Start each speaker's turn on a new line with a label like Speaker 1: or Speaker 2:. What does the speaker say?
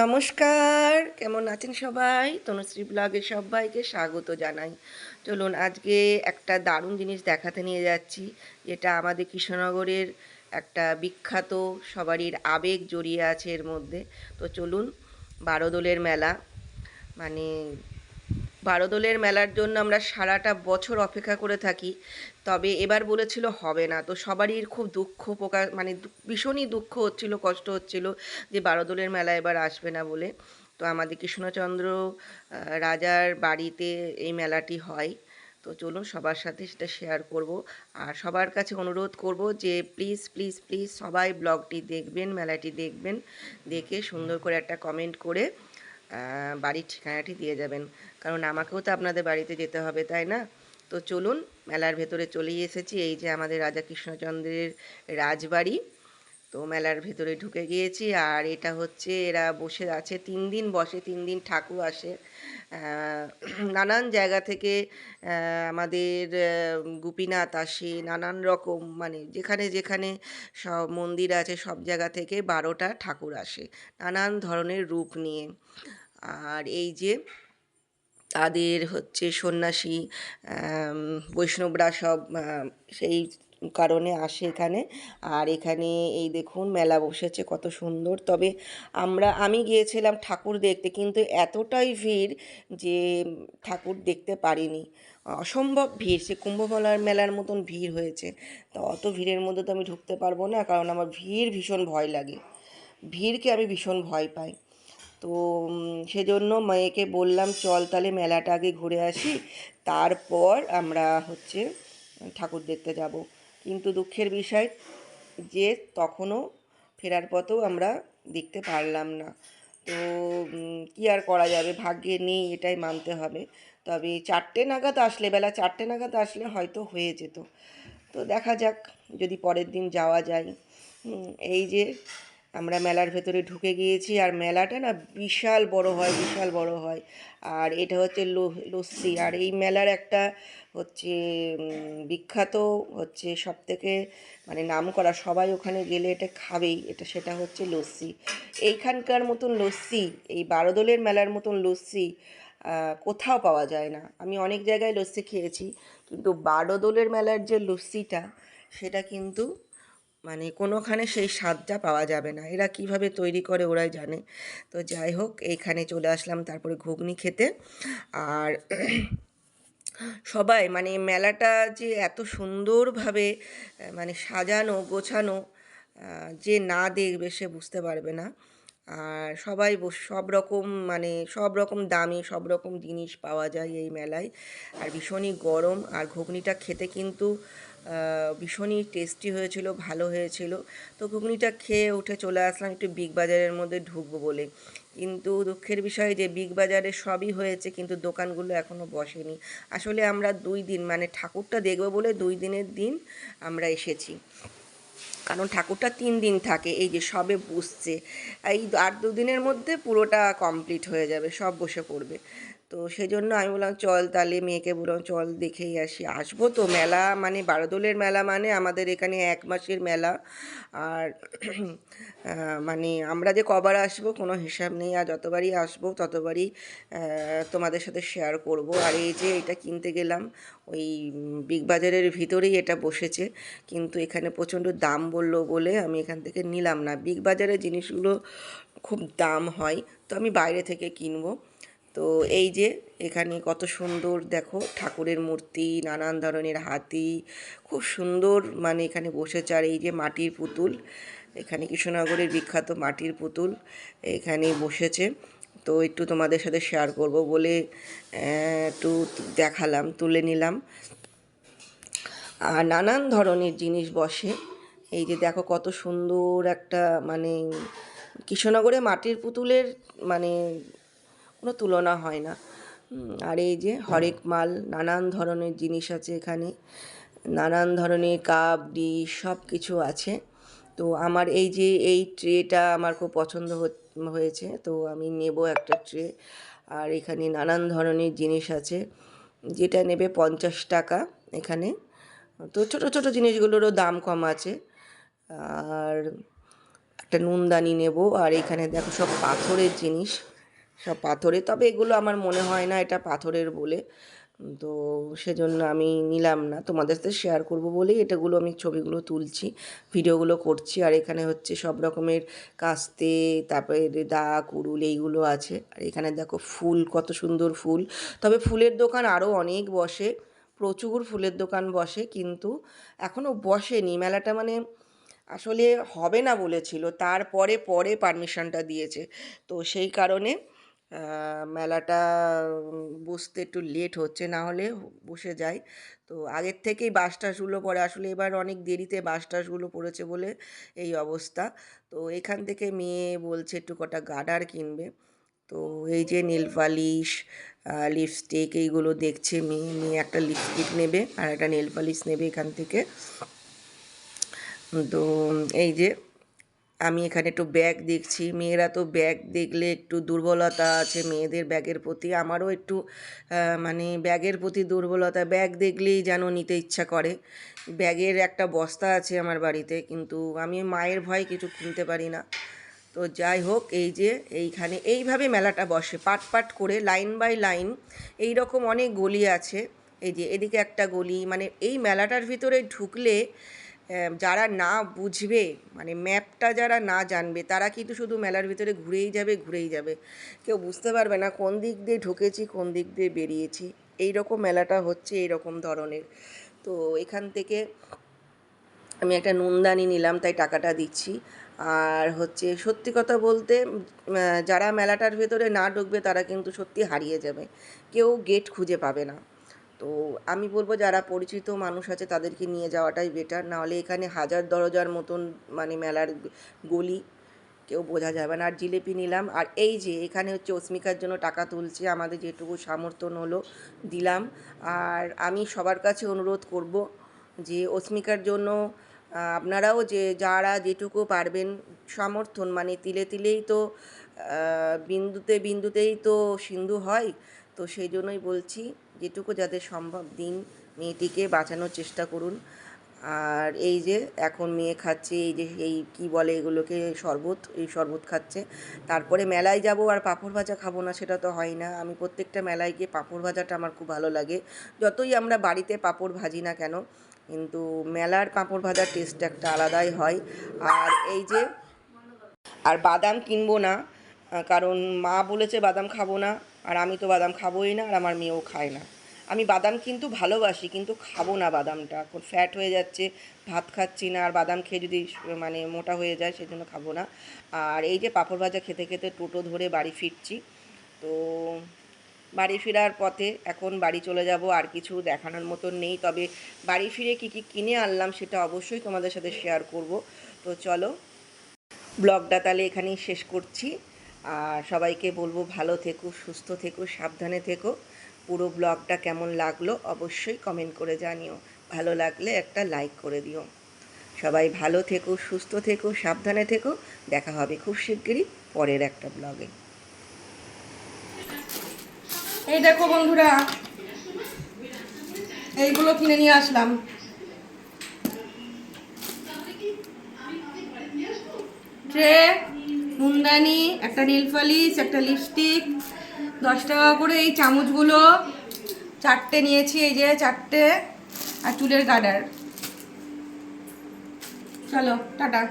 Speaker 1: নমস্কার, কেমন আছেন সবাই? তনুশ্রী ব্লগে সবাইকে স্বাগত জানাই। চলুন আজকে একটা দারুণ জিনিস দেখাতে নিয়ে যাচ্ছি, যেটা আমাদের কৃষ্ণনগরের একটা বিখ্যাত, সবারই আবেগ জড়িয়ে আছে এর মধ্যে। তো চলুন, বারোদোলের মেলা মানে বারোদোলের মেলার জন্য আমরা সারাটা বছর অপেক্ষা করে থাকি, তবে এবার বলেছিল হবে না। তো সবারই খুব দুঃখ প্রকাশ মানে ভীষণই দুঃখ হচ্ছিল, কষ্ট হচ্ছিল যে বারোদোলের মেলা এবার আসবে না বলে। তো আমাদের কৃষ্ণচন্দ্র রাজার বাড়িতে এই মেলাটি হয়। তো চলুন সবার সাথে সেটা শেয়ার করব। আর সবার কাছে অনুরোধ করব যে প্লিজ প্লিজ প্লিজ সবাই ব্লগটি দেখবেন, মেলাটি দেখবেন, দেখে সুন্দর করে একটা কমেন্ট করে বাড়ির ঠিকানাটি দিয়ে যাবেন। কারণ আমাকেও তো আপনাদের বাড়িতে যেতে হবে, তাই না? তো চলুন, মেলার ভেতরে চলেই এসেছি। এই যে আমাদের রাজা কৃষ্ণচন্দ্রের রাজবাড়ি তো মেলার ভেতরে ঢুকে গিয়েছি আর এটা হচ্ছে এরা বসে আছে, তিন দিন বসে, তিন দিন ঠাকুর আসে। নানান জায়গা থেকে আমাদের গোপীনাথ আসে, নানান রকম মানে যেখানে যেখানে সব মন্দির আছে সব জায়গা থেকে বারোটা ঠাকুর আসে, নানান ধরনের রূপ নিয়ে। আর এই যে তাদের হচ্ছে সন্ন্যাসী বৈষ্ণবরা সব সেই কারণে আসে এখানে। আর এখানে এই দেখুন মেলা বসেছে কত সুন্দর। তবে আমরা, আমি গিয়েছিলাম ঠাকুর দেখতে কিন্তু এতটাই ভিড় যে ঠাকুর দেখতে পারিনি। অসম্ভব ভিড়, সে কুম্ভমেলার মেলার মতন ভিড় হয়েছে। তো অত ভিড়ের মধ্যে তো আমি ঢুকতে পারব না, কারণ আমার ভিড় ভীষণ ভয় লাগে। ভিড়কে আমি ভীষণ ভয় পাই। তো সেজন্য মেয়েকে বললাম, চল তাহলে মেলাটা আগে ঘুরে আসি। তারপর আমরা হচ্ছে ঠাকুর দেখতে যাব। কিন্তু দুঃখের বিষয় যে তখনও ফেরার পথেও আমরা দেখতে পারলাম না। তো কি আর করা যাবে? ভাগ্যে নেই, এটাই মানতে হবে। তবে চারটে নাগাদ আসলে, বেলা চারটে নাগাদ আসলে হয়তো হয়ে যেত। তো দেখা যাক, যদি পরের দিন যাওয়া যায়। এই যে আমরা মেলার ভেতরে ঢুকে গিয়েছি আর মেলাটা না বিশাল বড় হয়, বিশাল বড় হয়। আর এটা হচ্ছে লস্যি। আর এই মেলার একটা হচ্ছে বিখ্যাত হচ্ছে সব থেকে মানে নাম করা সবাই ওখানে গেলে এটা খাবেই। এটা সেটা হচ্ছে লস্যি। এইখানকার মতন লস্যি, এই বারোদলের মেলার মতন লস্যি কোথাও পাওয়া যায় না। আমি অনেক জায়গায় লস্যি খেয়েছি, কিন্তু বারোদলের মেলার যে লস্যিটা, সেটা কিন্তু মানে কোনোখানে সেই স্বাদটা পাওয়া যাবে না। এরা কীভাবে তৈরি করে ওরাই জানে। তো যাই হোক, এইখানে চলে আসলাম তারপরে ঘুগনি খেতে। আর সবাই মানে মেলাটা যে এত সুন্দরভাবে মানে সাজানো, গোছানো যে না দেখবে সে বুঝতে পারবে না। আর সবাই সব রকম মানে সব রকম দামে সব রকম জিনিস পাওয়া যায় এই মেলায়। আর ভীষণই গরম, আর ঘুগনিটা খেতে কিন্তু ভীষণই টেস্টি হয়েছিল, ভালো হয়েছিল। তো ঘুগনিটা খেয়ে উঠে চলে আসলাম একটু বিগ বাজারের মধ্যে ঢুকবো বলে। কিন্তু দুঃখের বিষয় যে বিগ বাজারে সবই হয়েছে, কিন্তু দোকানগুলো এখনও বসেনি। আসলে আমরা দুই দিন মানে ঠাকুরটা দেখব বলে দুই দিনের দিন আমরা এসেছি। কারণ ঠাকুরটা তিন দিন থাকে, এই যে সবে বসছে। এই আর দুদিনের মধ্যে পুরোটা কমপ্লিট হয়ে যাবে, সব বসে পড়বে। তো সেই জন্য আমি বললাম, চল তাহলে মেয়েকে বললাম, চল দেখেই আসি। আসব তো মেলা মানে বারোদলের মেলা মানে আমাদের এখানে এক মাসের মেলা। আর মানে আমরা যে কবার আসব কোনো হিসাব নেই, আর যতবারই আসব ততবারই তোমাদের সাথে শেয়ার করব। আর এই যে এটা কিনতে গেলাম, ওই বিগ বাজারের ভিতরেই এটা বসেছে। কিন্তু এখানে প্রচণ্ড দাম বলল বলে আমি এখান থেকে নিলাম না। বিগ বাজারের জিনিসগুলো খুব দাম হয়, তো আমি বাইরে থেকে কিনবো। তো এই যে এখানে কত সুন্দর দেখো ঠাকুরের মূর্তি, নানান ধরনের হাতি, খুব সুন্দর মানে এখানে বসেছে। আর এই যে মাটির পুতুল, এখানে কৃষ্ণনগরের বিখ্যাত মাটির পুতুল এখানে বসেছে। তো একটু তোমাদের সাথে শেয়ার করব বলে একটু দেখালাম, তুলে নিলাম। আর নানান ধরনের জিনিস বসে। এই যে দেখো কত সুন্দর একটা মানে কৃষ্ণনগরে মাটির পুতুলের মানে কোনো তুলনা হয় না। আর এই যে হরেক মাল নানান ধরনের জিনিস আছে এখানে। নানান ধরনের কাপ, ডিশ সব কিছু আছে। তো আমার এই যে এই ট্রেটা আমার খুব পছন্দ হয়েছে। তো আমি নেব একটা ট্রে। আর এখানে নানান ধরনের জিনিস আছে। যেটা নেবে পঞ্চাশ টাকা এখানে। তো ছোট ছোট জিনিসগুলোরও দাম কম আছে। আর একটা নুনদানি নেব। আর এখানে দেখো সব পাথরের জিনিস। সব পাথরে। তবে এগুলো আমার মনে হয় না এটা পাথরের বলে। তো সেজন্য আমি নিলাম না। তোমাদের সাথে শেয়ার করব বলেই এটাগুলো আমি ছবিগুলো তুলছি, ভিডিওগুলো করছি। আর এখানে হচ্ছে সব রকমের কাস্তে, তারপরে দা কুড়ুল এইগুলো আছে। আর এখানে দেখো ফুল, কত সুন্দর ফুল। তবে ফুলের দোকান আরও অনেক বসে, প্রচুর ফুলের দোকান বসে, কিন্তু এখনও বসেনি। মেলাটা মানে আসলে হবে না বলেছিল, তারপরে পরে পারমিশনটা দিয়েছে। তো সেই কারণে মেলাটা বসতে একটু লেট হচ্ছে, না হলে বসে যায় তো আগের থেকেই বাস টাসগুলো পড়ে আসলে এবার অনেক দেরিতে বাস টাসগুলো পড়েছে বলে এই অবস্থা। তো এখান থেকে মেয়ে বলছে একটু কটা গার্ডার কিনবে। তো এই যে নেল পালিশ লিপস্টিক এইগুলো দেখছে মেয়ে। মেয়ে একটা লিপস্টিক নেবে আর একটা নেল পালিশ নেবে এখান থেকে। তো এই যে আমি এখানে একটু ব্যাগ দেখছি। মেয়েরা তো ব্যাগ দেখলে একটু দুর্বলতা আছে। মেয়েদের ব্যাগের প্রতি আমারও একটু মানে ব্যাগের প্রতি দুর্বলতা। ব্যাগ দেখলেই যেন নিতে ইচ্ছা করে। ব্যাগের একটা বস্তা আছে আমার বাড়িতে, কিন্তু আমি মায়ের ভয় কিছু কিনতে পারি না। তো যাই হোক, এই যে এইখানে, এইভাবে মেলাটা বসে। পাট পাট করে লাইন বাই লাইন এই রকম অনেক গলি আছে। এই যে এদিকে একটা গলি মানে এই মেলাটার ভিতরে ঢুকলে যারা না বুঝবে মানে ম্যাপটা যারা না জানবে, তারা কিন্তু শুধু মেলার ভিতরে ঘুরেই যাবে ঘুরেই যাবে। কেউ বুঝতে পারবে না কোন দিক দিয়ে ঢুকেছি, কোন দিক দিয়ে বেরিয়েছি। এই রকম মেলাটা হচ্ছে এই রকম ধরনের। তো এখান থেকে আমি একটা নুনদানি নিলাম, তাই টাকাটা দিচ্ছি। আর হচ্ছে সত্যি কথা বলতে যারা মেলাটার ভেতরে না ঢুকবে, তারা কিন্তু সত্যি হারিয়ে যাবে। কেউ গেট খুঁজে পাবে না। তো আমি বলব যারা পরিচিত মানুষ আছে তাদেরকে নিয়ে যাওয়াটাই বেটার নাহলে এখানে হাজার দরজার মতন মানে মেলার গলি কেউ বোঝা যাবে না। আর জিলিপি নিলাম। আর এই যে এখানে হচ্ছে অস্মিকার জন্য টাকা তুলছে। আমাদের যেটুকু সামর্থ্য হলো দিলাম। আর আমি সবার কাছে অনুরোধ করব যে অস্মিকার জন্য আপনারাও যে যারা যেটুকু পারবেন সমর্থন মানে তিলে তিলেই তো বিন্দুতে বিন্দুতেই তো সিন্ধু হয়। তো সেই জন্যই বলছি যেটুকু যাদের সম্ভব দিন মেয়েটিকে বাঁচানোর চেষ্টা করুন। আর এই যে এখন মেয়ে খাচ্ছে, এই যে এই কি বলে এগুলোকে, শরবত, এই শরবত খাচ্ছে। তারপরে মেলায় যাব আর পাঁপড় ভাজা খাব না সেটা তো হয় না। আমি প্রত্যেকটা মেলায় গিয়ে পাঁপড় ভাজাটা আমার খুব ভালো লাগে। যতই আমরা বাড়িতে পাঁপড় ভাজি না কেন, কিন্তু মেলার পাঁপড় ভাজার টেস্ট একটা আলাদাই হয়। আর এই যে, আর বাদাম কিনবো না, কারণ মা বলেছে বাদাম খাব না। আর আমি তো বাদাম খাবোই না আর আমার মেয়েও খায় না। আমি বাদাম কিন্তু ভালোবাসি, কিন্তু খাব না বাদামটা। এখন ফ্যাট হয়ে যাচ্ছে, ভাত খাচ্ছি না, আর বাদাম খেয়ে যদি মানে মোটা হয়ে যায় সেজন্য খাব না। আর এই যে পাঁপড় ভাজা খেতে খেতে টোটো ধরে বাড়ি ফিরছি। তো বাড়ি ফেরার পথে এখন বাড়ি চলে যাব, আর কিছু দেখানোর মতন নেই। তবে বাড়ি ফিরে কী কী কিনে আনলাম সেটা অবশ্যই তোমাদের সাথে শেয়ার করব। তো চলো, ব্লগটা তাহলে এখানেই শেষ করছি। আর সবাইকে বলব ভালো থেকো, সুস্থ থেকো, সাবধানে থেকো। পুরো ব্লগটা কেমন লাগল অবশ্যই কমেন্ট করে জানিও। ভালো লাগলে একটা লাইক করে দিও। সবাই ভালো থেকো, সুস্থ থেকো, সাবধানে থেকো। দেখা হবে খুব শিগগিরই পরের একটা ব্লগে।
Speaker 2: এই দেখো বন্ধুরা, এইগুলো কিনে নিয়ে আসলাম। ট্রে মুন্দানি একটা নীল পালিশ, একটা লিপস্টিক, দশ টাকা করে এই চামচগুলো। চারটে নিয়েছি, এই যে চারটে, আর চুলের গার্ডার। চলো, টাটা।